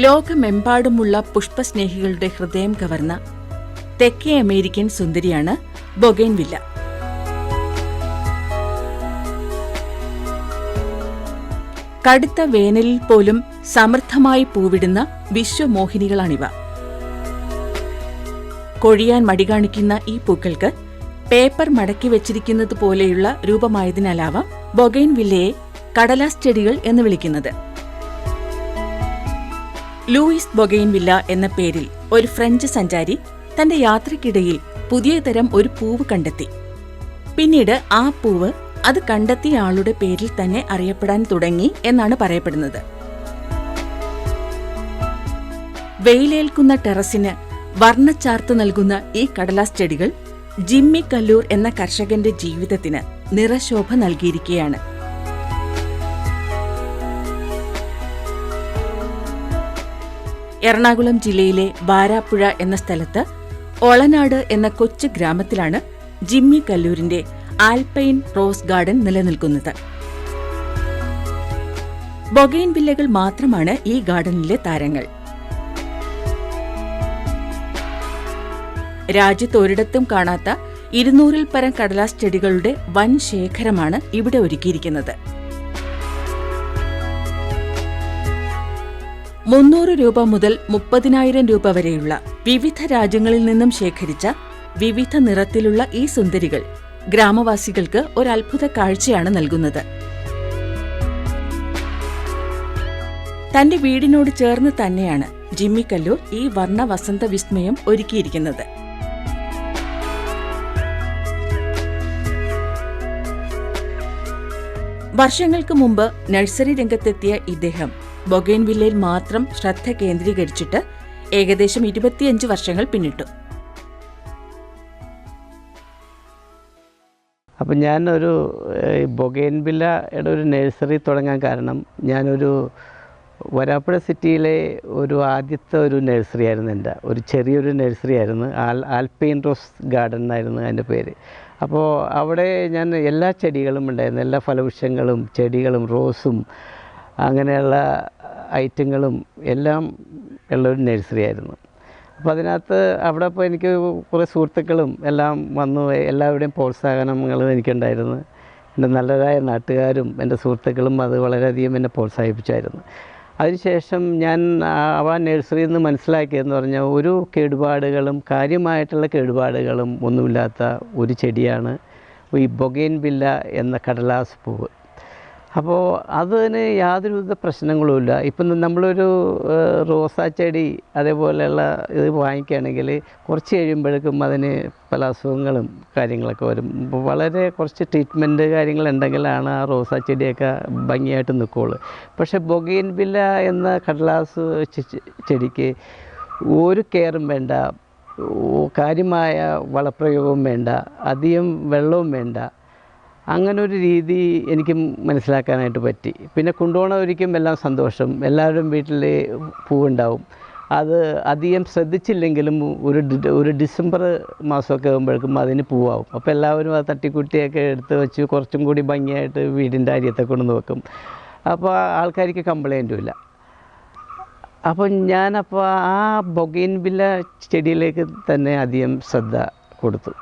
ലോകമെമ്പാടുമുള്ള പുഷ്പസ്നേഹികളുടെ ഹൃദയം കവർന്ന തെക്കേ അമേരിക്കൻ സുന്ദരിയാണ് ബൊഗൈൻവില്ല കടുത്ത വേനലിൽ പോലും സമൃദ്ധമായി പൂവിടുന്ന വിശ്വമോഹിനികളാണിവ. കൊഴിയാൻ മടി കാണിക്കുന്ന ഈ പൂക്കൾക്ക് പേപ്പർ മടക്കി വെച്ചിരിക്കുന്നത് പോലെയുള്ള രൂപമായതിനാലാവാം ബൊഗൈൻ വില്ലയെ കടലാസ് ചെടികൾ എന്ന് വിളിക്കുന്നത്. ലൂയിസ് ബൊഗെയിൻവില്ല വില്ല എന്ന പേരിൽ ഒരു ഫ്രഞ്ച് സഞ്ചാരി തന്റെ യാത്രക്കിടയിൽ പുതിയ തരം ഒരു പൂവ് കണ്ടെത്തി. പിന്നീട് ആ പൂവ് അത് കണ്ടെത്തിയ ആളുടെ പേരിൽ തന്നെ അറിയപ്പെടാൻ തുടങ്ങി എന്നാണ് പറയപ്പെടുന്നത്. വെയിലേൽക്കുന്ന ടെറസിന് വർണച്ചാർത്ത് നൽകുന്ന ഈ കടലാസ് ചെടികൾ ജിമ്മി കല്ലൂർ എന്ന കർഷകന്റെ ജീവിതത്തിന് നിറശോഭ നൽകിയിരിക്കുകയാണ്. എറണാകുളം ജില്ലയിലെ ബാരാപ്പുഴ എന്ന സ്ഥലത്ത് ഒളനാട് എന്ന കൊച്ചു ഗ്രാമത്തിലാണ് ജിമ്മി കല്ലൂരിന്റെ ആൽപൈൻ റോസ് ഗാർഡൻ നിലനിൽക്കുന്നത്. ബൊഗൈൻ വില്ലകൾ മാത്രമാണ് ഈ ഗാർഡനിലെ താരങ്ങൾ. രാജ്യത്തൊരിടത്തും കാണാത്ത ഇരുന്നൂറിൽ പരം കടലാസ് ചെടികളുടെ വൻ ശേഖരമാണ് ഇവിടെ ഒരുക്കിയിരിക്കുന്നത്. മുന്നൂറ് രൂപ മുതൽ മുപ്പതിനായിരം രൂപ വരെയുള്ള വിവിധ രാജ്യങ്ങളിൽ നിന്നും ശേഖരിച്ച വിവിധ നിറത്തിലുള്ള ഈ സുന്ദരികൾ ഗ്രാമവാസികൾക്ക് ഒരത്ഭുത കാഴ്ചയാണ് നൽകുന്നത്. തന്റെ വീടിനോട് ചേർന്ന് തന്നെയാണ് ജിമ്മി കല്ലൂർ ഈ വർണ വസന്ത വിസ്മയം ഒരുക്കിയിരിക്കുന്നത്. വർഷങ്ങൾക്ക് മുമ്പ് നഴ്സറി രംഗത്തെത്തിയ ഇദ്ദേഹം ബൊഗൈൻവില്ലയിൽ മാത്രം ശ്രദ്ധ കേന്ദ്രീകരിച്ചിട്ട് ഏകദേശം ഇരുപത്തിയഞ്ച് വർഷങ്ങൾ പിന്നിട്ടു. അപ്പം ഞാനൊരു ബൊഗൈൻവില്ലയുടെ ഒരു നഴ്സറി തുടങ്ങാൻ കാരണം ഞാനൊരു വരാപ്പുഴ സിറ്റിയിലെ ഒരു ആദ്യത്തെ ഒരു നഴ്സറി ആയിരുന്നു എന്റെ ഒരു ചെറിയൊരു നഴ്സറി ആയിരുന്നു ആൽ ആൽപെയിൻ റോസ് ഗാർഡൻ എന്നായിരുന്നു അതിന്റെ പേര്. അപ്പോൾ അവിടെ ഞാൻ എല്ലാ ചെടികളും ഉണ്ടായിരുന്നു എല്ലാ ഫലവൃക്ഷങ്ങളും ചെടികളും റോസും അങ്ങനെയുള്ള ഐറ്റങ്ങളും എല്ലാം ഉള്ള ഒരു നഴ്സറി ആയിരുന്നു അപ്പോൾ അതിനകത്ത് അവിടെ ഇപ്പോൾ എനിക്ക് കുറേ സുഹൃത്തുക്കളും എല്ലാം വന്നു. എല്ലാവരുടെയും പ്രോത്സാഹനങ്ങളും എനിക്കുണ്ടായിരുന്നു. എന്റെ നല്ലതായ നാട്ടുകാരും എന്റെ സുഹൃത്തുക്കളും അത് വളരെയധികം എന്നെ പ്രോത്സാഹിപ്പിച്ചായിരുന്നു. അതിനുശേഷം ഞാൻ ആ നഴ്സറിയിൽ നിന്ന് മനസ്സിലാക്കിയതെന്ന് പറഞ്ഞാൽ ഒരു കേടുപാടുകളും കാര്യമായിട്ടുള്ള കേടുപാടുകളും ഒന്നുമില്ലാത്ത ഒരു ചെടിയാണ് ഈ ബൊഗൈൻ വില്ല എന്ന കടലാസ് പൂവ്. അപ്പോൾ അതിന് യാതൊരുവിധ പ്രശ്നങ്ങളുമില്ല. ഇപ്പം നമ്മളൊരു ഏഹ്, റോസാ ചെടി അതേപോലെയുള്ള ഇത് വാങ്ങിക്കുകയാണെങ്കിൽ കുറച്ച് കഴിയുമ്പോഴേക്കും അതിന് പല അസുഖങ്ങളും കാര്യങ്ങളൊക്കെ വരും. വളരെ കുറച്ച് ട്രീറ്റ്മെന്റ് കാര്യങ്ങളുണ്ടെങ്കിലാണ് ആ റോസാ ചെടിയൊക്കെ ഭംഗിയായിട്ട് നിൽക്കുകയുള്ളൂ. പക്ഷേ ബൊഗീൻബില്ല എന്ന കടലാസ് ചെടിക്ക് ഒരു കെയറും വേണ്ട കാര്യമായ വളപ്രയോഗവും വേണ്ട അധികം വെള്ളവും വേണ്ട അങ്ങനെ ഒരു രീതി എനിക്ക് മനസ്സിലാക്കാനായിട്ട് പറ്റി. പിന്നെ കൊണ്ടുപോകണവരിക്കും എല്ലാം സന്തോഷം. എല്ലാവരും വീട്ടിൽ പൂവുണ്ടാവും. അത് അധികം ശ്രദ്ധിച്ചില്ലെങ്കിലും ഒരു ഒരു ഡിസംബർ മാസമൊക്കെ ആകുമ്പോഴേക്കും അതിന് പൂവാകും അപ്പോൾ എല്ലാവരും അത് തട്ടിക്കുട്ടിയൊക്കെ എടുത്ത് വെച്ച് കുറച്ചും കൂടി ഭംഗിയായിട്ട് വീടിന്റെ അരിയത്തെ കൊണ്ട് നോക്കും അപ്പോൾ ആൾക്കാർക്ക് കംപ്ലൈന്റും ഇല്ല. അപ്പോൾ ഞാനപ്പോൾ ആ ബൊഗൈൻ വില്ല ചെടിയിലേക്ക് തന്നെ അധികം ശ്രദ്ധ കൊടുത്തു.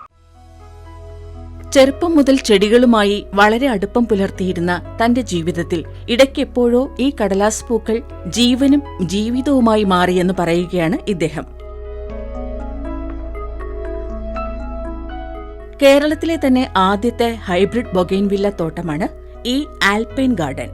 ചെറുപ്പം മുതൽ ചെടികളുമായി വളരെ അടുപ്പം പുലർത്തിയിരുന്ന തന്റെ ജീവിതത്തിൽ ഇടയ്ക്കെപ്പോഴോ ഈ കടലാസ് പൂക്കൾ ജീവനും ജീവിതവുമായി മാറിയെന്ന് പറയുകയാണ് ഇദ്ദേഹം. കേരളത്തിലെ തന്നെ ആദ്യത്തെ ഹൈബ്രിഡ് ബൊഗൈൻവില്ല തോട്ടമാണ് ഈ ആൽപൈൻ ഗാർഡൻ.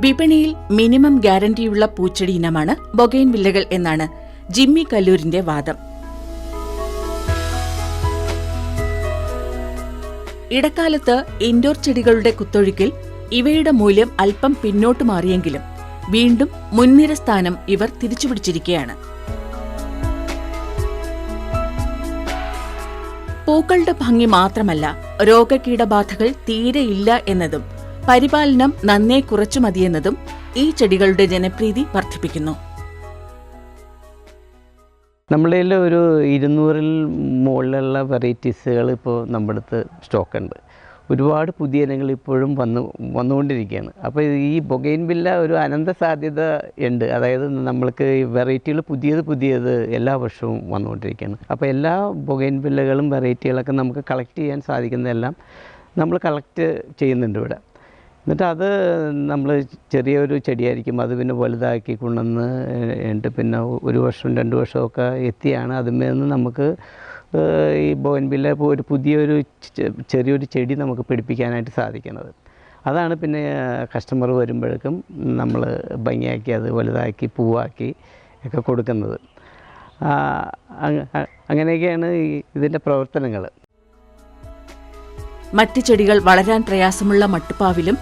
വിപണിയിൽ മിനിമം ഗ്യാരണ്ടിയുള്ള പൂച്ചെടി ഇനമാണ് ബൊഗൈൻവില്ലകൾ എന്നാണ് ജിമ്മി കല്ലൂരിന്റെ വാദം. ഇടക്കാലത്ത് ഇൻഡോർ ചെടികളുടെ കുത്തൊഴുക്കിൽ ഇവയുടെ മൂല്യം അല്പം പിന്നോട്ട് മാറിയെങ്കിലും വീണ്ടും മുൻനിര സ്ഥാനം ഇവർ തിരിച്ചുപിടിച്ചിരിക്കുകയാണ്. പൂക്കളുടെ ഭംഗി മാത്രമല്ല രോഗകീടബാധകൾ തീരെയില്ല എന്നതും പരിപാലനം നന്നേ കുറച്ചു മതിയെന്നതും ഈ ചെടികളുടെ ജനപ്രീതി വർദ്ധിപ്പിക്കുന്നു. നമ്മുടെ കയ്യിൽ ഒരു ഇരുന്നൂറിൽ മുകളിലുള്ള വെറൈറ്റീസുകൾ ഇപ്പോൾ നമ്മുടെ അടുത്ത് സ്റ്റോക്ക് ഉണ്ട് ഒരുപാട് പുതിയ ഇനങ്ങൾ ഇപ്പോഴും വന്നു വന്നുകൊണ്ടിരിക്കുകയാണ്. അപ്പോൾ ഈ ബൊഗൈൻ ബില്ല ഒരു അനന്ത സാധ്യത ഉണ്ട്. അതായത് നമ്മൾക്ക് വെറൈറ്റികൾ പുതിയത് പുതിയത് എല്ലാ വർഷവും വന്നുകൊണ്ടിരിക്കുകയാണ്. അപ്പോൾ എല്ലാ ബൊഗൈൻ ബില്ലകളും വെറൈറ്റികളൊക്കെ നമുക്ക് കളക്ട് ചെയ്യാൻ സാധിക്കുന്നതെല്ലാം നമ്മൾ കളക്ട് ചെയ്യുന്നുണ്ട് ഇവിടെ. എന്നിട്ട് അത് നമ്മൾ ചെറിയൊരു ചെടിയായിരിക്കും അത് പിന്നെ വലുതാക്കി കൊണ്ടുവന്ന് എന്നിട്ട് പിന്നെ ഒരു വർഷം രണ്ട് വർഷമൊക്കെ എത്തിയാണ്. അതിന്മേൽ നിന്ന് നമുക്ക് ഈ ബോൻബില്ല ഒരു പുതിയൊരു ചെറിയൊരു ചെടി നമുക്ക് പിടിപ്പിക്കാനായിട്ട് സാധിക്കുന്നത്. അതാണ് പിന്നെ കസ്റ്റമർ വരുമ്പോഴേക്കും നമ്മൾ ഭംഗിയാക്കി അത് വലുതാക്കി പൂവാക്കി ഒക്കെ കൊടുക്കുന്നത്. അങ്ങനെയൊക്കെയാണ് ഇതിന്റെ പ്രവർത്തനങ്ങൾ മറ്റ് ചെടികൾ വളരാൻ പ്രയാസമുള്ള മട്ടുപ്പാവിലും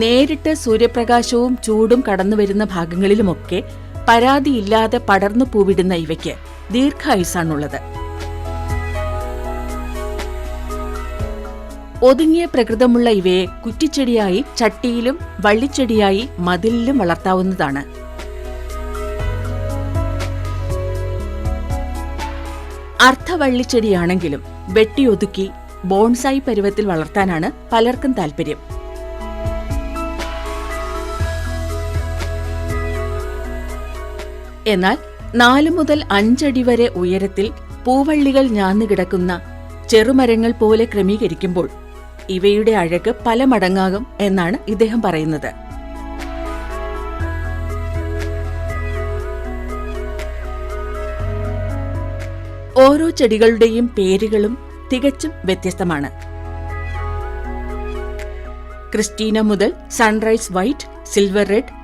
നേരിട്ട് സൂര്യപ്രകാശവും ചൂടും കടന്നുവരുന്ന ഭാഗങ്ങളിലുമൊക്കെ പരാതിയില്ലാതെ പടർന്നു പൂവിടുന്ന ഇവയ്ക്ക് ദീർഘായുസാണുള്ളത് ഒതുങ്ങിയ പ്രകൃതമുള്ള ഇവയെ കുറ്റിച്ചെടിയായി ചട്ടിയിലും വള്ളിച്ചെടിയായി മതിലിലും വളർത്താവുന്നതാണ്. അർദ്ധവള്ളിച്ചെടിയാണെങ്കിലും വെട്ടിയൊതുക്കി ബോൺസായി പരുവത്തിൽ വളർത്താനാണ് പലർക്കും താൽപ്പര്യം എന്നാൽ നാലു മുതൽ അഞ്ചടി വരെ ഉയരത്തിൽ പൂവള്ളികൾ ഞാന്നു കിടക്കുന്ന ചെറുമരങ്ങൾ പോലെ ക്രമീകരിക്കുമ്പോൾ ഇവയുടെ അഴക് പല മടങ്ങാകും എന്നാണ് ഇദ്ദേഹം പറയുന്നത്. ഓരോ ചെടികളുടെയും പേരുകളും തികച്ചും വ്യത്യസ്തമാണ്. ക്രിസ്റ്റീന മുതൽ sunrise white silver red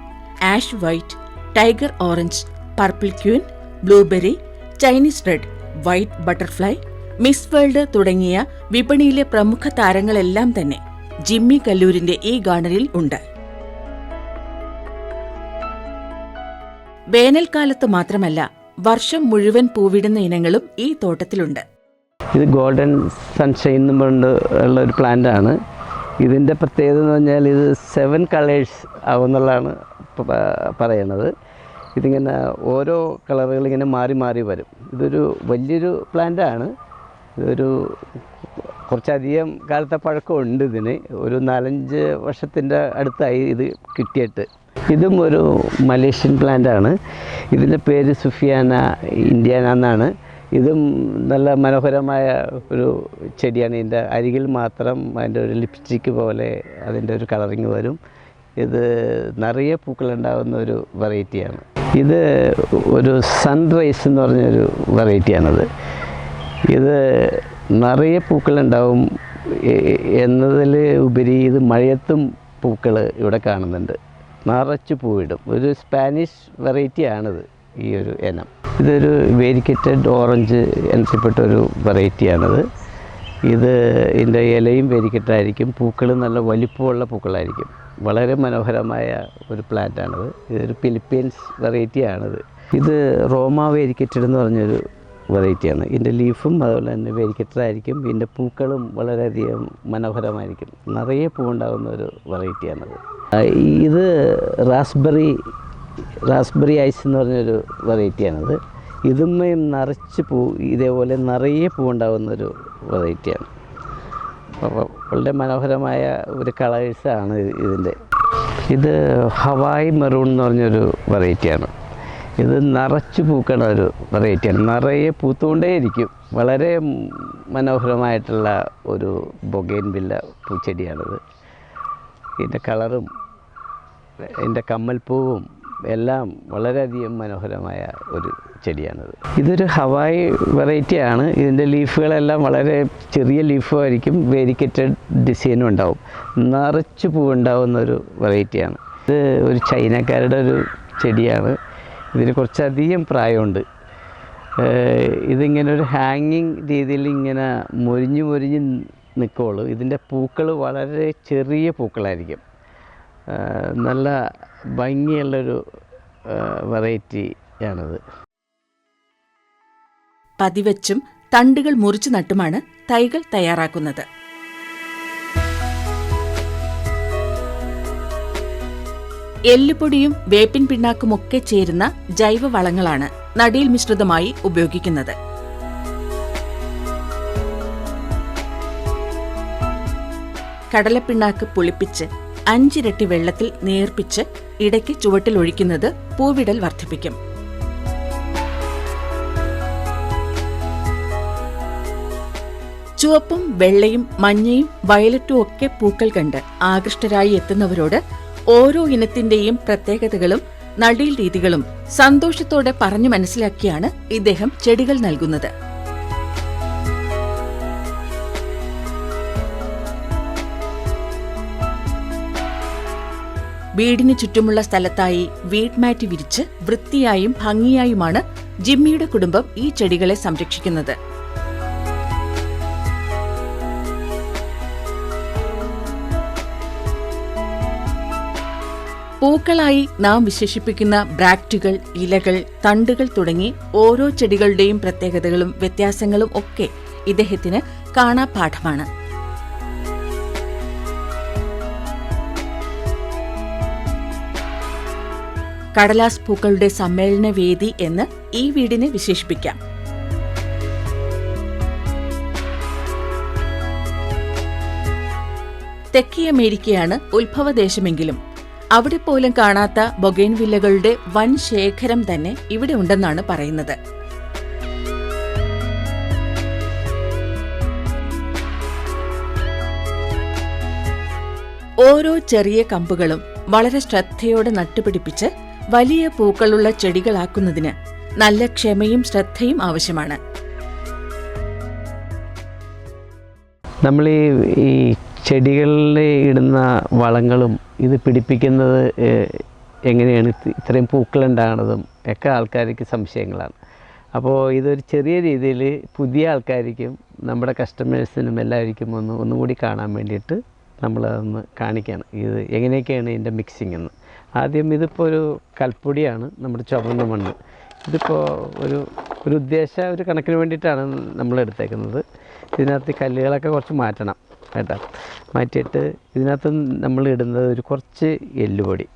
ash white tiger orange purple queen blueberry Chinese red white butterfly Miss World തുടങ്ങിയ വിപണിയിലെ പ്രമുഖ താരങ്ങളെല്ലാം തന്നെ ജിമ്മി കല്ലൂരിന്റെ ഈ ഗാർഡനിൽ ഉണ്ട്. വേനൽക്കാലത്ത് മാത്രമല്ല വർഷം മുഴുവൻ പൂവിടുന്ന ഇനങ്ങളും ഈ തോട്ടത്തിലുണ്ട്. ഇത് ഗോൾഡൻ സൺഷൈൻ എന്ന് പറഞ്ഞ ഉള്ള ഒരു പ്ലാന്റ് ആണ്. ഇതിന്റെ പ്രത്യേകത എന്ന് പറഞ്ഞാൽ ഇത് സെവൻ കളേഴ്സ് ആവുമെന്നുള്ളതാണ് പ- പ- പറയണത് ഇതിങ്ങനെ ഓരോ കളറുകൾ ഇങ്ങനെ മാറി മാറി വരും. ഇതൊരു വലിയൊരു പ്ലാന്റാണ് ഇതൊരു കുറച്ചധികം കാലത്തെ പഴക്കമുണ്ട് ഇതിന്. ഒരു നാലഞ്ച് വർഷത്തിന്റെ അടുത്തായി ഇത് കിട്ടിയിട്ട്. ഇതും ഒരു മലേഷ്യൻ പ്ലാന്റാണ് ഇതിന്റെ പേര് സുഫിയാന ഇന്ത്യാന എന്നാണ്. ഇതും നല്ല മനോഹരമായ ഒരു ചെടിയാണ്. ഇതിന്റെ അരികിൽ മാത്രം അതിന്റെ ഒരു ലിപ്സ്റ്റിക്ക് പോലെ അതിന്റെ ഒരു കളറിങ് വരും. ഇത് നിറയെ പൂക്കളുണ്ടാകുന്ന ഒരു വെറൈറ്റിയാണ്. ഇത് ഒരു സൺറൈസ് എന്ന് പറഞ്ഞൊരു വെറൈറ്റിയാണത്. ഇത് നിറയെ പൂക്കളുണ്ടാവും എന്നതിൽ ഉപരി ഇത് മഴയത്തും പൂക്കൾ ഇവിടെ കാണുന്നുണ്ട്. നിറച്ച് പൂവിടും. ഒരു സ്പാനിഷ് വെറൈറ്റിയാണിത് ഈ ഒരു ഇനം. ഇതൊരു വേരിക്കറ്റഡ് ഓറഞ്ച് ഇനത്തിൽപ്പെട്ട ഒരു വെറൈറ്റിയാണിത്. ഇത് ഇതിന്റെ ഇലയും വേരിക്കറ്റായിരിക്കും പൂക്കൾ നല്ല വലിപ്പമുള്ള പൂക്കളായിരിക്കും. വളരെ മനോഹരമായ ഒരു പ്ലാന്റാണിത്. ഇതൊരു ഫിലിപ്പീൻസ് വെറൈറ്റിയാണിത്. ഇത് റോമ വേരിക്കറ്റഡ് എന്ന് പറഞ്ഞൊരു വെറൈറ്റിയാണ്. ഇതിന്റെ ലീഫും അതുപോലെ തന്നെ വേരിക്കറ്റഡായിരിക്കും ഇതിന്റെ പൂക്കളും വളരെയധികം മനോഹരമായിരിക്കും. നിറയെ പൂവുണ്ടാകുന്ന ഒരു വെറൈറ്റിയാണത്. ഇത് റാസ്ബെറി റാസ്ബെറി ഐസ് എന്ന് പറഞ്ഞൊരു വെറൈറ്റിയാണത്. ഇതുമ്മയും നിറച്ച് പൂ ഇതേപോലെ നിറയെ പൂവുണ്ടാകുന്ന ഒരു വെറൈറ്റിയാണ്. വളരെ മനോഹരമായ ഒരു കളേഴ്സാണ് ഇതിന്റെ. ഇത് ഹവായ് മെറൂൺ എന്ന് പറഞ്ഞൊരു വെറൈറ്റിയാണ്. ഇത് നിറച്ച് പൂക്കണ ഒരു വെറൈറ്റിയാണ്. നിറയെ പൂത്തുകൊണ്ടേയിരിക്കും. വളരെ മനോഹരമായിട്ടുള്ള ഒരു ബൊഗൈൻ ബില്ല പൂച്ചെടിയാണിത്. ഇതിന്റെ കളറും ഇതിന്റെ കമ്മൽപ്പൂവും എല്ലാം വളരെയധികം മനോഹരമായ ഒരു ചെടിയാണിത്. ഇതൊരു ഹവായ് വെറൈറ്റിയാണ് ഇതിന്റെ ലീഫുകളെല്ലാം വളരെ ചെറിയ ലീഫുമായിരിക്കും വേരിക്കറ്റഡ് ഡിസൈനും ഉണ്ടാവും. നിറച്ച് പൂവുണ്ടാവുന്ന ഒരു വെറൈറ്റിയാണ് ഇത് ഒരു ചൈനക്കാരുടെ ഒരു ചെടിയാണ്. ഇതിന് കുറച്ചധികം പ്രായമുണ്ട്. ഇതിങ്ങനെ ഒരു ഹാങ്ങിങ് രീതിയിൽ ഇങ്ങനെ മുരിഞ്ഞ് മുരിഞ്ഞ് നിൽക്കുള്ളൂ ഇതിന്റെ പൂക്കൾ വളരെ ചെറിയ പൂക്കളായിരിക്കും. നല്ല ഭംഗിയുള്ളൊരു വെറൈറ്റി ആണിത്. പതിവച്ചും തണ്ടുകൾ മുറിച്ചു നട്ടുമാണ് തൈകൾ തയ്യാറാക്കുന്നത്. എല്ലുപൊടിയും വേപ്പിൻ പിണ്ണാക്കുമൊക്കെ ചേരുന്ന ജൈവവളങ്ങളാണ് നടിയിൽ മിശ്രിതമായി ഉപയോഗിക്കുന്നത്. കടലപ്പിണ്ണാക്ക് പുളിപ്പിച്ച് അഞ്ചിരട്ടി വെള്ളത്തിൽ നേർപ്പിച്ച് ഇടയ്ക്ക് ചുവട്ടിൽ ഒഴിക്കുന്നത് പൂവിടൽ വർദ്ധിപ്പിക്കും. ചുവപ്പും വെള്ളയും മഞ്ഞയും വയലറ്റും ഒക്കെ പൂക്കൾ കണ്ട് ആകൃഷ്ടരായി എത്തുന്നവരോട് ഓരോ ഇനത്തിന്റെയും പ്രത്യേകതകളും നടീൽ രീതികളും സന്തോഷത്തോടെ പറഞ്ഞു മനസ്സിലാക്കിയാണ് ഇദ്ദേഹം ചെടികൾ നൽകുന്നത്. വീടിന് ചുറ്റുമുള്ള സ്ഥലത്തായി വീട്ട്മാറ്റ് വിരിച്ച് വൃത്തിയായും ഭംഗിയായുമാണ് ജിമ്മിയുടെ കുടുംബം ഈ ചെടികളെ സംരക്ഷിക്കുന്നത്. പൂക്കളായി നാം വിശേഷിപ്പിക്കുന്ന ബ്രാക്റ്റുകൾ ഇലകൾ തണ്ടുകൾ തുടങ്ങി ഓരോ ചെടികളുടെയും പ്രത്യേകതകളും വ്യത്യാസങ്ങളും ഒക്കെ ഇദ്ദേഹത്തിന് കാണാപാഠമാണ്. കടലാസ് പൂക്കളുടെ സമ്മേളന വേദി എന്ന് ഈ വീടിനെ വിശേഷിപ്പിക്കാം. തെക്കേ അമേരിക്കയാണ് ഉത്ഭവദേശമെങ്കിലും അവിടെ പോലും കാണാത്ത ബൊഗൈൻവില്ലകളുടെ വൻ ശേഖരം തന്നെ ഇവിടെ ഉണ്ടെന്നാണ് പറയുന്നത്. ഓരോ ചെറിയ കമ്പുകളും വളരെ ശ്രദ്ധയോടെ നട്ടുപിടിപ്പിച്ച് വലിയ പൂക്കളുള്ള ചെടികളാക്കുന്നതിന് നല്ല ക്ഷമയും ശ്രദ്ധയും ആവശ്യമാണ്. നമ്മൾ ഈ ചെടികളിൽ ഇടുന്ന വളങ്ങളും ഇത് പിടിപ്പിക്കുന്നത് എങ്ങനെയാണ്? ഇത്രയും പൂക്കളുണ്ടാകുന്നതും ഒക്കെ ആൾക്കാർക്ക് സംശയങ്ങളാണ്. അപ്പോൾ ഇതൊരു ചെറിയ രീതിയിൽ പുതിയ ആൾക്കാർക്കും നമ്മുടെ കസ്റ്റമേഴ്സിനും എല്ലാവർക്കും ഒന്ന് ഒന്നുകൂടി കാണാൻ വേണ്ടിയിട്ട് നമ്മളതൊന്ന് കാണിക്കുകയാണ് ഇത് എങ്ങനെയൊക്കെയാണ് ഇതിന്റെ മിക്സിംഗ് എന്ന്. ആദ്യം ഇതിപ്പോൾ ഒരു കൽപ്പൊടിയാണ് നമ്മുടെ ചുവന്ന മണ്ണ്. ഇതിപ്പോൾ ഒരു ഒരു ഉദ്ദേശ ഒരു കണക്കിന് വേണ്ടിയിട്ടാണ് നമ്മൾ എടുത്തേക്കുന്നത്. ഇതിനകത്ത് കല്ലുകളൊക്കെ കുറച്ച് മാറ്റണം കേട്ടോ. മാറ്റിയിട്ട് ഇതിനകത്ത് നമ്മൾ ഇടുന്നത് ഒരു കുറച്ച് എല്ലുപൊടി.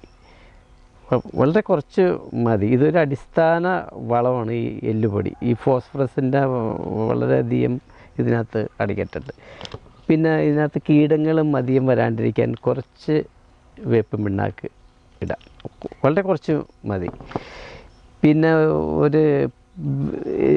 വളരെ കുറച്ച് മതി. ഇതൊരു അടിസ്ഥാന വളമാണ് ഈ എല്ലുപൊടി. ഈ ഫോസ്ഫറസിന്റെ വളരെയധികം ഇതിനകത്ത് അടിക്കട്ടുണ്ട് പിന്നെ ഇതിനകത്ത് കീടങ്ങളും അധികം വരാണ്ടിരിക്കാൻ കുറച്ച് വേപ്പ് പിണ്ണാക്ക് ഇടാം. വളരെ കുറച്ച് മതി. പിന്നെ ഒരു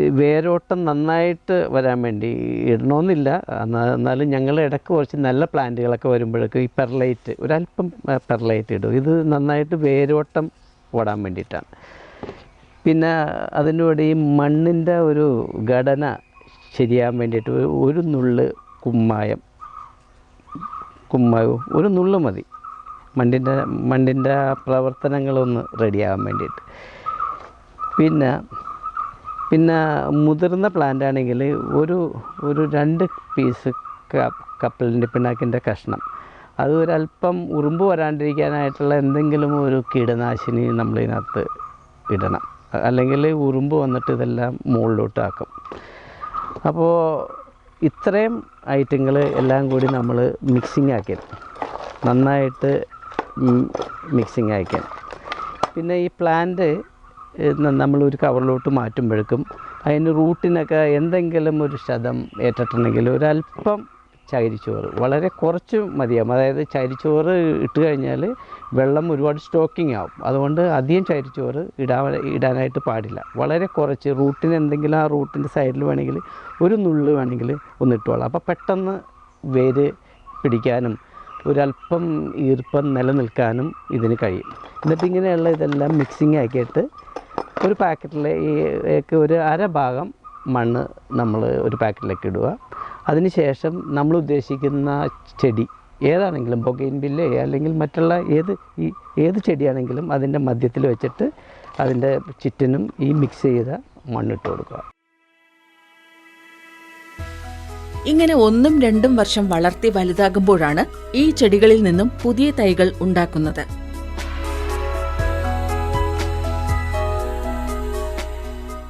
വേരോട്ടം നന്നായിട്ട് വരാൻ വേണ്ടി ഇടണമെന്നില്ല എന്നാ- എന്നാലും ഞങ്ങൾ ഇടയ്ക്ക് കുറച്ച് നല്ല പ്ലാന്റുകളൊക്കെ വരുമ്പോഴേക്ക് ഈ പെർലൈറ്റ് ഒരല്പം പെർലൈറ്റ് ഇടും. ഇത് നന്നായിട്ട് വേരോട്ടം ഓടാൻ വേണ്ടിയിട്ടാണ്. പിന്നെ അതിനോട് ഈ മണ്ണിന്റെ ഒരു ഘടന ശരിയാൻ വേണ്ടിയിട്ട് ഒരു നുള്ള് കുമ്മായം കുമ്മായവും ഒരു നുള്ള് മതി. മണ്ണിന്റെ മണ്ണിന്റെ പ്രവർത്തനങ്ങളൊന്ന് റെഡിയാകാൻ വേണ്ടിയിട്ട്. പിന്നെ പിന്നെ മുതിർന്ന പ്ലാന്റ് ആണെങ്കിൽ ഒരു ഒരു രണ്ട് പീസ് കപ്പലിന്റെ പിണ്ണാക്കിന്റെ കഷ്ണം. അത് ഒരല്പം ഉറുമ്പ് വരാണ്ടിരിക്കാനായിട്ടുള്ള എന്തെങ്കിലും ഒരു കീടനാശിനി നമ്മളിതിനകത്ത് ഇടണം. അല്ലെങ്കിൽ ഉറുമ്പ് വന്നിട്ട് ഇതെല്ലാം മുകളിലോട്ട് ആക്കും അപ്പോൾ ഇത്രയും ഐറ്റങ്ങൾ എല്ലാം കൂടി നമ്മൾ മിക്സിങ് ആക്കിയത് നന്നായിട്ട് മിക്സിങ് ആക്കിയത് പിന്നെ ഈ പ്ലാന്റ് നമ്മളൊരു കവറിലോട്ട് മാറ്റുമ്പോഴേക്കും അതിന് റൂട്ടിനൊക്കെ എന്തെങ്കിലും ഒരു ശതം ഏറ്റിട്ടുണ്ടെങ്കിൽ ഒരല്പം ചകിരിച്ചോറ് വളരെ കുറച്ച് മതിയാവും. അതായത് ചകിരിച്ചോറ് ഇട്ട് കഴിഞ്ഞാൽ വെള്ളം ഒരുപാട് സ്റ്റോക്കിംഗ് ആവും. അതുകൊണ്ട് അധികം ചകിരിച്ചോറ് ഇടാൻ ഇടാനായിട്ട് പാടില്ല. വളരെ കുറച്ച് റൂട്ടിന് എന്തെങ്കിലും ആ റൂട്ടിന്റെ സൈഡിൽ വേണമെങ്കിൽ ഒരു നുള്ള് വേണമെങ്കിൽ ഒന്ന് ഇട്ടോളാം. അപ്പോൾ പെട്ടെന്ന് വേര് പിടിക്കാനും ഒരല്പം ഈർപ്പം നിലനിൽക്കാനും ഇതിന് കഴിയും. എന്നിട്ട് ഇങ്ങനെയുള്ള ഇതെല്ലാം മിക്സിങ് ആക്കിയിട്ട് ഒരു പാക്കറ്റിൽ ഈ ഒരു അര ഭാഗം മണ്ണ് നമ്മൾ ഒരു പാക്കറ്റിലേക്ക് ഇടുക. അതിനുശേഷം നമ്മൾ ഉദ്ദേശിക്കുന്ന ചെടി ഏതാണെങ്കിലും ബൊഗൈൻ ബില്ല് അല്ലെങ്കിൽ മറ്റുള്ള ഏത് ഈ ഏത് ചെടിയാണെങ്കിലും അതിന്റെ മധ്യത്തിൽ വെച്ചിട്ട് അതിന്റെ ചുറ്റിനും ഈ മിക്സ് ചെയ്ത മണ്ണിട്ട് കൊടുക്കുക. ഇങ്ങനെ ഒന്നും രണ്ടും വർഷം വളർത്തി വലുതാകുമ്പോഴാണ് ഈ ചെടികളിൽ നിന്നും പുതിയ തൈകൾ ഉണ്ടാക്കുന്നത്.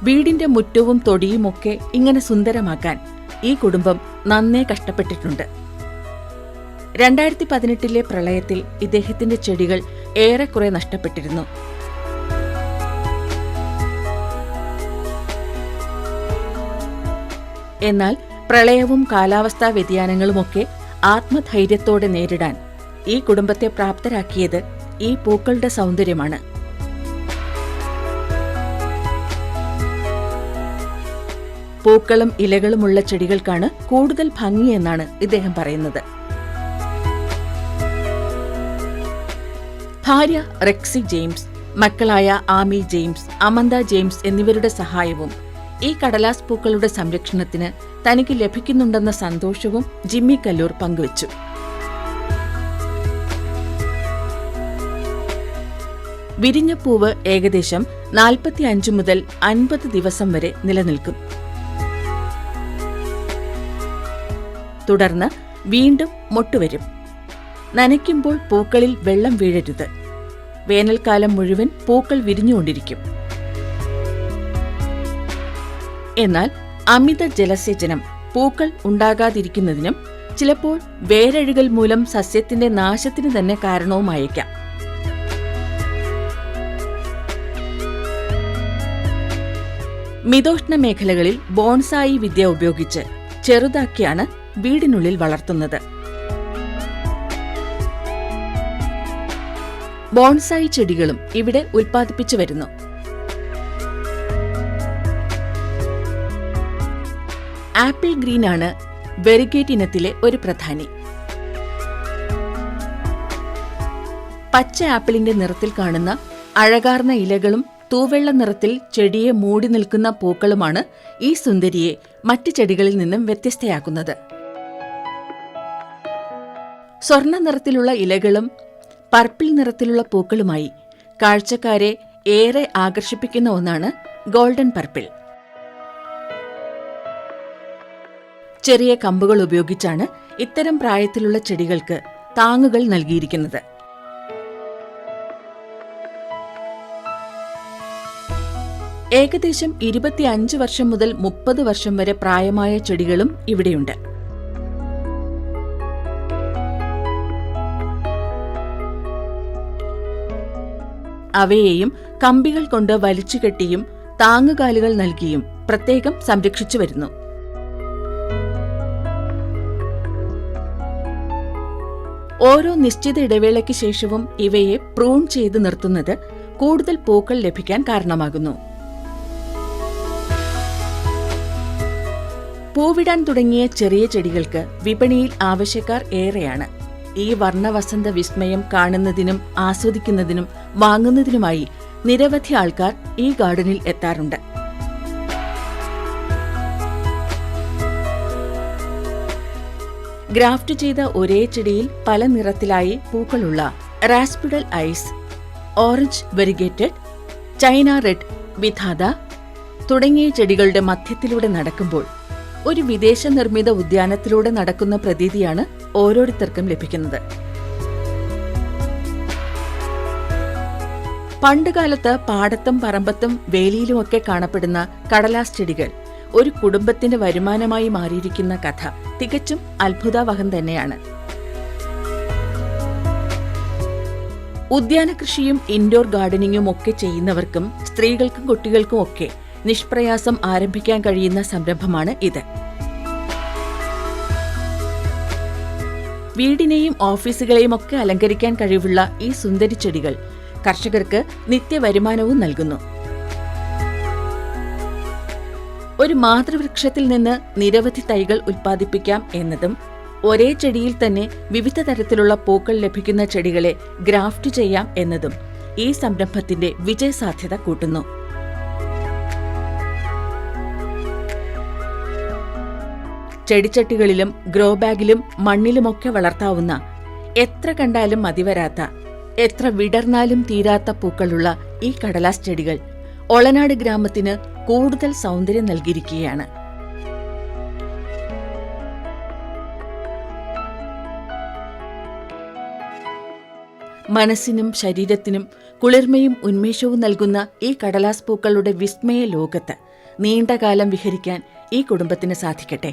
വീടിന്റെ മുറ്റവും തൊടിയുമൊക്കെ ഇങ്ങനെ സുന്ദരമാക്കാൻ ഈ കുടുംബം നന്നേ കഷ്ടപ്പെട്ടിട്ടുണ്ട്. രണ്ടായിരത്തി പതിനെട്ടിലെ പ്രളയത്തിൽ ഇദ്ദേഹത്തിന്റെ ചെടികൾ ഏറെക്കുറെ നഷ്ടപ്പെട്ടിരുന്നു. എന്നാൽ പ്രളയവും കാലാവസ്ഥാ വ്യതിയാനങ്ങളുമൊക്കെ ആത്മധൈര്യത്തോടെ നേരിടാൻ ഈ കുടുംബത്തെ പ്രാപ്തരാക്കിയത് ഈ പൂക്കളുടെ സൗന്ദര്യമാണ്. പൂക്കളും ഇലകളുമുള്ള ചെടികൾക്കാണ് കൂടുതൽ ഭംഗിയെന്നാണ് ഇദ്ദേഹം പറയുന്നത്. ഭാര്യ റെക്സി ജെയിംസ് മക്കളായ ആമി ജെയിംസ് അമന്ത ജെയിംസ് എന്നിവരുടെ സഹായവും ഈ കടലാസ് പൂക്കളുടെ സംരക്ഷണത്തിന് തനിക്ക് ലഭിക്കുന്നുണ്ടെന്ന സന്തോഷവും ജിമ്മി കല്ലൂർ പങ്കുവച്ചു. വിരിഞ്ഞ പൂവ് ഏകദേശം 45 മുതൽ അൻപത് ദിവസം വരെ നിലനിൽക്കും. തുടർന്ന് വീണ്ടും മൊട്ടുവരും നനയ്ക്കുമ്പോൾ പൂക്കളിൽ വെള്ളം വീഴരുത്. വേനൽക്കാലം മുഴുവൻ പൂക്കൾ വിരിഞ്ഞുകൊണ്ടിരിക്കും. എന്നാൽ അമിത ജലസേചനം പൂക്കൾ ഉണ്ടാകാതിരിക്കുന്നതിനും ചിലപ്പോൾ വേരഴുകൽ മൂലം സസ്യത്തിന്റെ നാശത്തിന് തന്നെ കാരണവുമായേക്കാം. മിതോഷ്ണ മേഖലകളിൽ ബോൺസായി വിദ്യ ഉപയോഗിച്ച് ചെറുതാക്കിയാണ് വീടിനുള്ളിൽ വളർത്തുന്നത്. ബോൺസായി ചെടികളും ഇവിടെ ഉൽപ്പാദിപ്പിച്ചു വരുന്നു. ആപ്പിൾ ഗ്രീൻ ആണ് വെറിഗേറ്റ് ഇനത്തിലെ ഒരു പ്രധാനി. പച്ച ആപ്പിളിന്റെ നിറത്തിൽ കാണുന്ന അഴകാർന്ന ഇലകളും തൂവെള്ള നിറത്തിൽ ചെടിയെ മൂടി നിൽക്കുന്ന പൂക്കളുമാണ് ഈ സുന്ദരിയെ മറ്റ് ചെടികളിൽ നിന്നും വ്യത്യസ്തയാക്കുന്നത്. സ്വർണ നിറത്തിലുള്ള ഇലകളും പർപ്പിൾ നിറത്തിലുള്ള പൂക്കളുമായി കാഴ്ചക്കാരെ ഏറെ ആകർഷിപ്പിക്കുന്ന ഒന്നാണ് ഗോൾഡൻ പർപ്പിൾ. ചെറിയ കമ്പുകൾ ഉപയോഗിച്ചാണ് ഇത്തരം പ്രായത്തിലുള്ള ചെടികൾക്ക് താങ്ങുകൾ നൽകിയിരിക്കുന്നത്. ഏകദേശം ഇരുപത്തിയഞ്ച് വർഷം മുതൽ മുപ്പത് വർഷം വരെ പ്രായമായ ചെടികളും ഇവിടെയുണ്ട്. അവയെയും കമ്പികൾ കൊണ്ട് വലിച്ചുകെട്ടിയും താങ്ങുകാലുകൾ നൽകിയും പ്രത്യേകം സംരക്ഷിച്ചു വരുന്നു. ഓരോ നിശ്ചിത ഇടവേളയ്ക്ക് ശേഷവും ഇവയെ പ്രൂൺ ചെയ്ത് നിർത്തുന്നത് കൂടുതൽ പൂക്കൾ ലഭിക്കാൻ കാരണമാകുന്നു. പൂവിടാൻ തുടങ്ങിയ ചെറിയ ചെടികൾക്ക് വിപണിയിൽ ആവശ്യക്കാർ ഏറെയാണ്. ഈ വർണവസന്ത വിസ്മയം കാണുന്നതിനും ആസ്വദിക്കുന്നതിനും വാങ്ങുന്നതിനുമായി നിരവധി ആൾക്കാർ ഈ ഗാർഡനിൽ എത്താറുണ്ട്. ഗ്രാഫ്റ്റ് ചെയ്ത ഒരേ ചെടിയിൽ പല നിറത്തിലായി പൂക്കളുള്ള റാസ്പിഡൽ ice orange variegated China red Vidhata തുടങ്ങിയ ചെടികളുടെ മധ്യത്തിലൂടെ നടക്കുമ്പോൾ ഒരു വിദേശ നിർമ്മിത ഉദ്യാനത്തിലൂടെ നടക്കുന്ന പ്രതീതിയാണ് ഓരോരുത്തർക്കും ലഭിക്കുന്നത്. പണ്ടുകാലത്ത് പാടത്തും പറമ്പത്തും വേലിയിലുമൊക്കെ കാണപ്പെടുന്ന കടലാസ് ചെടികൾ ഒരു കുടുംബത്തിന്റെ വരുമാനമായി മാറിയിരിക്കുന്ന കഥ തികച്ചും അത്ഭുതാവഹം തന്നെയാണ്. ഉദ്യാന കൃഷിയും ഇൻഡോർ ഗാർഡനിങ്ങും ഒക്കെ ചെയ്യുന്നവർക്കും സ്ത്രീകൾക്കും കുട്ടികൾക്കും ഒക്കെ നിഷ്പ്രയാസം ആരംഭിക്കാൻ കഴിയുന്ന സംരംഭമാണ് ഇത്. വീടിനെയും ഓഫീസുകളെയും ഒക്കെ അലങ്കരിക്കാൻ കഴിവുള്ള ഈ സുന്ദരി ചെടികൾ കർഷകർക്ക് നിത്യവരുമാനവും നൽകുന്നു. ഒരു മാതൃവൃക്ഷത്തിൽ നിന്ന് നിരവധി തൈകൾ ഉൽപ്പാദിപ്പിക്കാം എന്നതും ഒരേ ചെടിയിൽ തന്നെ വിവിധ തരത്തിലുള്ള പൂക്കൾ ലഭിക്കുന്ന ചെടികളെ ഗ്രാഫ്റ്റ് ചെയ്യാം എന്നതും ഈ സംരംഭത്തിന്റെ വിജയസാധ്യത കൂട്ടുന്നു. ചെടിച്ചട്ടികളിലും ഗ്രോ ബാഗിലും മണ്ണിലുമൊക്കെ വളർത്താവുന്ന എത്ര കണ്ടാലും മതിവരാത്ത എത്ര വിടർന്നാലും തീരാത്ത പൂക്കളുള്ള ഈ കടലാസ് ചെടികൾ ഒളനാട് ഗ്രാമത്തിന് കൂടുതൽ സൗന്ദര്യം നൽകിയിരിക്കുകയാണ്. മനസ്സിനും ശരീരത്തിനും കുളിർമയും ഉന്മേഷവും നൽകുന്ന ഈ കടലാസ് പൂക്കളുടെ വിസ്മയ ലോകത്ത് നീണ്ടകാലം വിഹരിക്കാൻ ഈ കുടുംബത്തിന് സാധിക്കട്ടെ.